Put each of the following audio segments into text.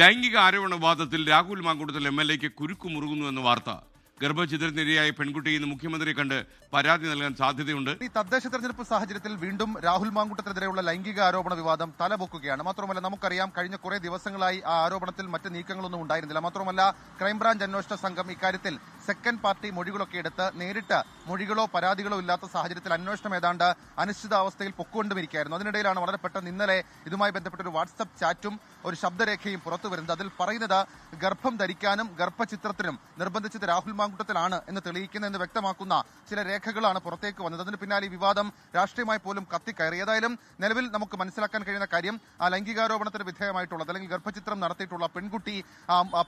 ലൈംഗിക ആരോപണ വാദത്തിൽ രാഹുൽ മാങ്കൂട്ടത്തിൽ എം എൽ എക്ക് കുരുക്കു മുറുകുന്നു എന്ന വാർത്ത. ഗർഭഛിദ്രത്തിനിരയായ പെൺകുട്ടി ഇന്ന് മുഖ്യമന്ത്രിയെ കണ്ട് പരാതി നൽകാൻ സാധ്യതയുണ്ട്. ഈ തദ്ദേശ തെരഞ്ഞെടുപ്പ് സാഹചര്യത്തിൽ വീണ്ടും രാഹുൽ മാങ്കുട്ടത്തിനെതിരെയുള്ള ലൈംഗിക ആരോപണ വിവാദം തലപൊക്കുകയാണ്. മാത്രമല്ല നമുക്കറിയാം കഴിഞ്ഞ കുറെ ദിവസങ്ങളായി ആ ആരോപണത്തിൽ മറ്റ് നീക്കങ്ങളൊന്നും ഉണ്ടായിരുന്നില്ല. മാത്രമല്ല ക്രൈംബ്രാഞ്ച് അന്വേഷണ സംഘം ഇക്കാര്യത്തിൽ സെക്കൻഡ് പാർട്ടി മൊഴികളൊക്കെ എടുത്ത് നേരിട്ട് മൊഴികളോ പരാതികളോ ഇല്ലാത്ത സാഹചര്യത്തിൽ അന്വേഷണം ഏതാണ്ട് അനിശ്ചിതാവസ്ഥയിൽ പൊക്കുകൊണ്ടുമിരിക്കുകയായിരുന്നു അതിനിടയിലാണ് വളരെ പെട്ടെന്ന് ഇന്നലെ ഇതുമായി ബന്ധപ്പെട്ട ഒരു വാട്സപ്പ് ചാറ്റും ഒരു ശബ്ദരേഖയും പുറത്തു വരുന്നത്. അതിൽ പറയുന്നത് ഗർഭം ധരിക്കാനും ഗർഭചിത്രത്തിനും നിർബന്ധിച്ചത് രാഹുൽ മാങ്കുട്ടത്തിലാണ് എന്ന് തെളിയിക്കുന്നതെന്ന് വ്യക്തമാക്കുന്ന ചില രേഖകളാണ് പുറത്തേക്ക് വന്നത്. അതിന് പിന്നാലെ ഈ വിവാദം രാഷ്ട്രീയമായി പോലും കത്തിക്കയറി. ഏതായാലും നിലവിൽ നമുക്ക് മനസ്സിലാക്കാൻ കഴിയുന്ന കാര്യം ആ ലൈംഗികാരോപണത്തിന് വിധേയമായിട്ടുള്ളത് അല്ലെങ്കിൽ ഗർഭചിത്രം നടത്തിയിട്ടുള്ള പെൺകുട്ടി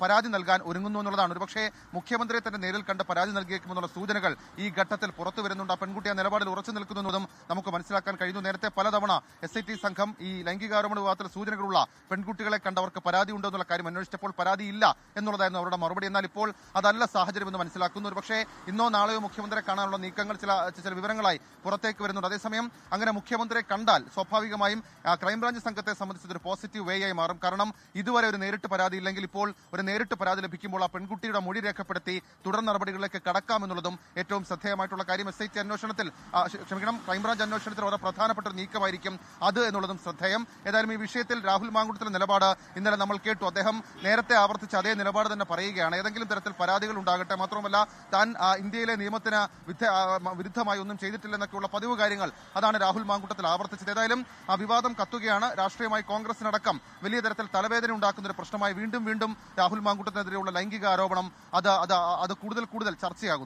പരാതി നൽകാൻ ഒരുങ്ങുന്നു എന്നുള്ളതാണ്. ഒരുപക്ഷേ മുഖ്യമന്ത്രിയെ തന്നെ നേരിൽ കണ്ട് പരാതി നൽകിയേക്കുമെന്നുള്ള സൂചനകൾ ഈ ഘട്ടത്തിൽ പുറത്തു വരുന്നുണ്ട്. ആ പെൺകുട്ടി ആ നിലപാടിൽ ഉറച്ചു നിൽക്കുന്നതും നമുക്ക് മനസ്സിലാക്കാൻ കഴിഞ്ഞു നേരത്തെ പലതവണ എസ് ഐ ടി സംഘം ഈ ലൈംഗികാരോപണ വിവാദത്തിൽ സൂചനകളുള്ള പെൺകുട്ടികളെ കണ്ടവർക്ക് പരാതി ഉണ്ടോ എന്നുള്ള കാര്യം അന്വേഷിച്ചപ്പോൾ പരാതിയില്ല എന്നുള്ളതായിരുന്നു അവരുടെ മറുപടി. എന്നാൽ ഇപ്പോൾ അതല്ല സാഹചര്യം എന്ന് മനസ്സിലാക്കുന്നു. ഒരുപക്ഷെ ഇന്നോ നാളെയോ മുഖ്യമന്ത്രിയെ കാണാനുള്ള നീക്കങ്ങൾ ചില ചില വിവരങ്ങളായി പുറത്തേക്ക് വരുന്നുണ്ട്. അതേസമയം അങ്ങനെ മുഖ്യമന്ത്രിയെ കണ്ടാൽ സ്വാഭാവികമായും ക്രൈംബ്രാഞ്ച് സംഘത്തെ സംബന്ധിച്ച് ഒരു പോസിറ്റീവ് വേ ആയി മാറും. കാരണം ഇതുവരെ ഒരു നേരിട്ട് പരാതി ഇല്ലെങ്കിൽ ഇപ്പോൾ ഒരു നേരിട്ട് പരാതി ലഭിക്കുമ്പോൾ ആ പെൺകുട്ടിയുടെ മൊഴി രേഖപ്പെടുത്തി തുടർ നടപടികളിലേക്ക് കടക്കാമെന്നുള്ളതും ഏറ്റവും ശ്രദ്ധേയമായിട്ടുള്ള കാര്യം എസ് ഐ ടി അന്വേഷണത്തിൽ ക്ഷമിക്കണം ക്രൈംബ്രാഞ്ച് അന്വേഷണത്തിൽ വളരെ പ്രധാനപ്പെട്ട നീക്കമായിരിക്കും. അത് എന്നുള്ളതും ശ്രദ്ധേയം. ഏതായാലും ഈ വിഷയത്തിൽ രാഹുൽ മാങ്കുട്ടത്തിലെ നിലപാട് ഇന്നലെ നമ്മൾ കേട്ടു. അദ്ദേഹം നേരത്തെ ആവർത്തിച്ച അതേ നിലപാട് തന്നെ പറയുകയാണ്. ഏതെങ്കിലും തരത്തിൽ പരാതികൾ ഉണ്ടാകട്ടെ. മാത്രമല്ല താൻ ഇന്ത്യയിലെ നിയമത്തിന് വിരുദ്ധമായി ഒന്നും ചെയ്തിട്ടില്ലെന്നൊക്കെയുള്ള പതിവ് കാര്യങ്ങൾ അതാണ് രാഹുൽ മാങ്കുട്ടത്തിൽ ആവർത്തിച്ചത്. ഏതായാലും ആ വിവാദം കത്തുകയാണ് രാഷ്ട്രീയമായി കോൺഗ്രസിനടക്കം. വലിയ തരത്തിൽ തലവേദന ഉണ്ടാക്കുന്ന ഒരു പ്രശ്നമായി വീണ്ടും വീണ്ടും രാഹുൽ മാങ്കുട്ടത്തിനെതിരെയുള്ള ലൈംഗിക ആരോപണം അത് അത് അത് കൂടുതൽ കൂടുതൽ ചർച്ചയാകുന്നു.